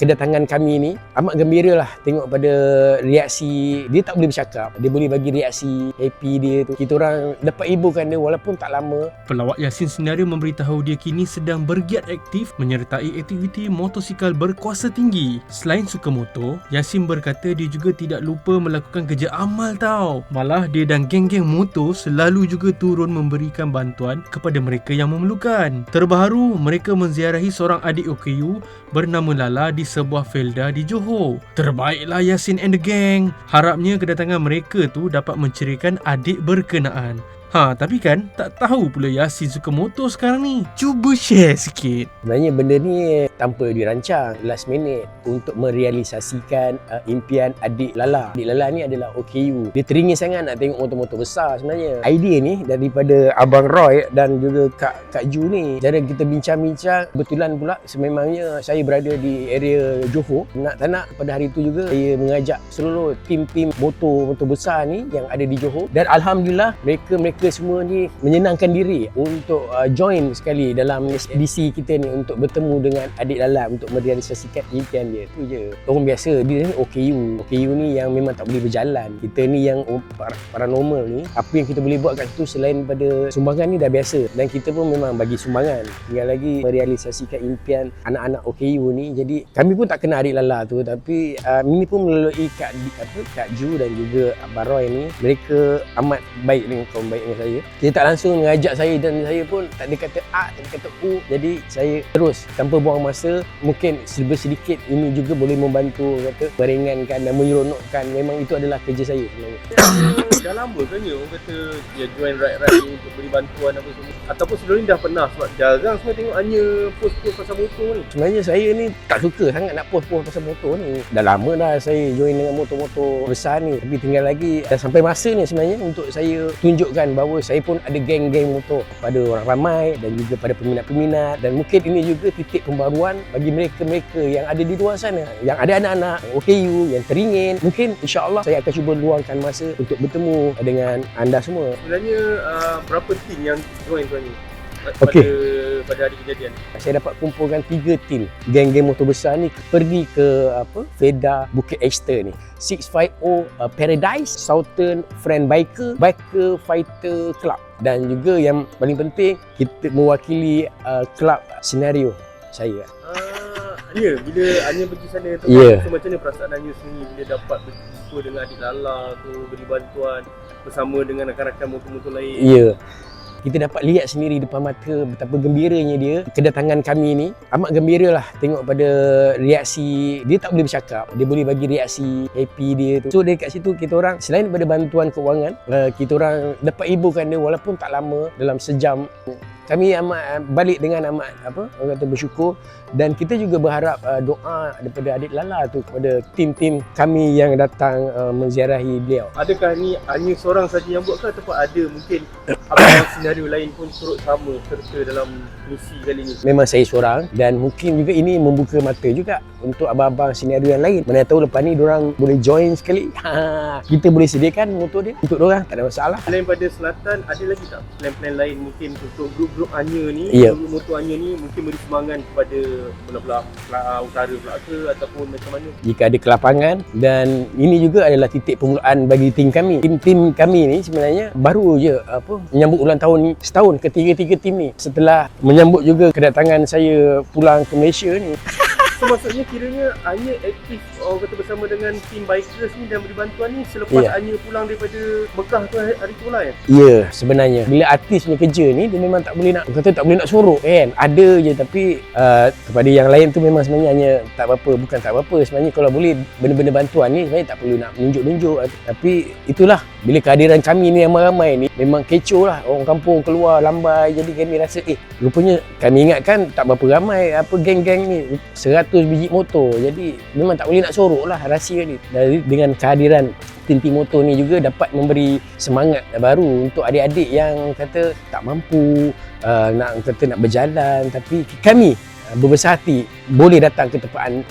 kedatangan kami ni amat gembira lah tengok pada reaksi dia tak boleh bercakap dia boleh bagi reaksi happy dia tu kita orang dapat hiburkan dia walaupun tak lama Pelawak Yasin Senario memberitahu dia kini sedang bergiat aktif menyertai aktiviti motosikal berkuasa tinggi. Selain suka motor, Yasin berkata dia juga tidak lupa melakukan kerja amal tau. Malah dia dan geng-geng motor selalu juga turun memberikan bantuan kepada mereka yang memerlukan. Terbaru, mereka menziarahi seorang adik OKU bernama Lala di sebuah felda di Johor. Terbaiklah Yasin and the gang. Harapnya kedatangan mereka tu dapat menceriakan adik berkenaan. Ha, tapi kan tak tahu pula Yasin suka motor sekarang ni. Cuba share sikit. sebenarnya benda ni tanpa dirancang last minute untuk merealisasikan uh, impian adik Lala. Adik Lala ni adalah OKU dia teringin sangat nak tengok motor-motor besar sebenarnya. Idea ni daripada Abang Roy dan juga Kak Kak Ju ni. Cara kita bincang-bincang kebetulan pula sememangnya saya berada di area Johor. Nak tak nak pada hari tu juga saya mengajak seluruh tim-tim motor-motor besar ni yang ada di Johor. Dan Alhamdulillah mereka-mereka semua ni menyenangkan diri untuk uh, join sekali dalam DC kita ni untuk bertemu dengan adik Lala untuk merealisasikan impian dia. Tu je. Orang biasa dia ni OKU OKU ni yang memang tak boleh berjalan. Kita ni yang par- paranormal ni apa yang kita boleh buat kat situ selain pada sumbangan ni dah biasa. Dan kita pun memang bagi sumbangan. Tinggal lagi merealisasikan impian anak-anak OKU ni. Jadi kami pun tak kenal adik Lala tu. Tapi uh, ini pun melalui Kak, apa, Kak Ju dan juga Abang Roy ni mereka amat baik dengan kaum baik dengan saya. Dia tak langsung mengajak saya dan saya pun tak ada kata A tak ada kata U. Jadi saya terus tanpa buang masa mungkin sedikit ini juga boleh membantu kata meringankan dan menyeronokkan memang itu adalah kerja saya sebenarnya. Dah lama kan ya orang kata dia join ride-ride ni untuk beri bantuan apa semua. Ataupun sebelum ni dah pernah sebab jarang saya tengok hanya post-post pasal motor ni. Sebenarnya saya ni tak suka sangat nak post-post pasal motor ni. Dah lama dah saya join dengan motor-motor besar ni. Tapi tinggal lagi dah sampai masa ni sebenarnya untuk saya tunjukkan bahawa saya pun ada geng-geng motor pada orang ramai dan juga pada peminat-peminat. Dan mungkin ini juga titik pembaruan bagi mereka-mereka yang ada di luar sana. Yang ada anak-anak OKU yang teringin. Mungkin insyaAllah saya akan cuba luangkan masa untuk bertemu dengan anda semua. Sebenarnya uh, berapa team yang join sebenarnya pada Okey. Pada hari kejadian. Saya dapat kumpulkan tiga tim geng-geng motor besar ni pergi ke apa Feda Bukit Esther ni. 650 uh, Paradise Southern Friend Biker Biker Fighter Club. Dan juga yang paling penting kita mewakili uh, kelab senario saya. Ah, ya bila Anya pergi sana tu Ya. so, macam mana perasaan Anya sendiri bila dapat berjumpa dengan adik Lala tu beri bantuan bersama dengan rakan-rakan motor-motor lain? Ya kita dapat lihat sendiri depan mata betapa gembiranya dia kedatangan kami ni amat gembira lah tengok pada reaksi dia tak boleh bercakap. Dia boleh bagi reaksi happy dia tu. So dari kat situ kita orang selain daripada bantuan keuangan uh, kita orang dapat hiburkan dia walaupun tak lama dalam sejam. Kami amat balik dengan amat apa orang kata bersyukur. Dan kita juga berharap uh, doa daripada adik Lala tu kepada tim-tim kami yang datang uh, menziarahi beliau. Adakah ni hanya seorang saja yang buat ke ataupun ada mungkin abang senario lain pun turut sama serta dalam misi kali ni? memang saya seorang dan mungkin juga ini membuka mata juga untuk abang-abang senario yang lain. Mana tahu lepas ni orang boleh join sekali. Ha, kita boleh sediakan motor dia untuk orang tak ada masalah. Selain pada selatan, ada lagi tak plan-plan lain mungkin untuk grup-grup Anya ni, Ya. grup motor Anya ni mungkin beri sumbangan kepada belah-belah belah utara pula ke ataupun macam mana? Jika ada kelapangan dan ini juga adalah titik permulaan bagi tim kami. Tim-tim kami ni sebenarnya baru je apa menyambut ulang tahun ni setahun ketiga-tiga tim ni. Setelah menyambut juga kedatangan saya pulang ke Malaysia ni. So maksudnya kiranya Anya aktif orang kata bersama dengan tim bikers ni dan beri bantuan ni selepas Ya. Anya pulang daripada Mekah tu hari, tu lah ya? Ya, sebenarnya bila artis punya kerja ni dia memang tak boleh nak kata tak boleh nak sorok kan. Ada je tapi uh, kepada yang lain tu memang sebenarnya hanya tak apa-apa, bukan tak apa-apa. Sebenarnya kalau boleh benda-benda bantuan ni sebenarnya tak perlu nak menunjuk-nunjuk tapi itulah bila kehadiran kami ni ramai-ramai ni memang kecoh lah orang kampung keluar lambai jadi kami rasa eh rupanya kami ingatkan tak berapa ramai apa geng-geng ni 100 biji motor. Jadi memang tak boleh nak sorok lah rahsia ni dari dengan kehadiran tim-tim motor ni juga dapat memberi semangat baru untuk adik-adik yang kata tak mampu uh, nak kata nak berjalan. Tapi kami uh, berbesar hati boleh datang ke tempaan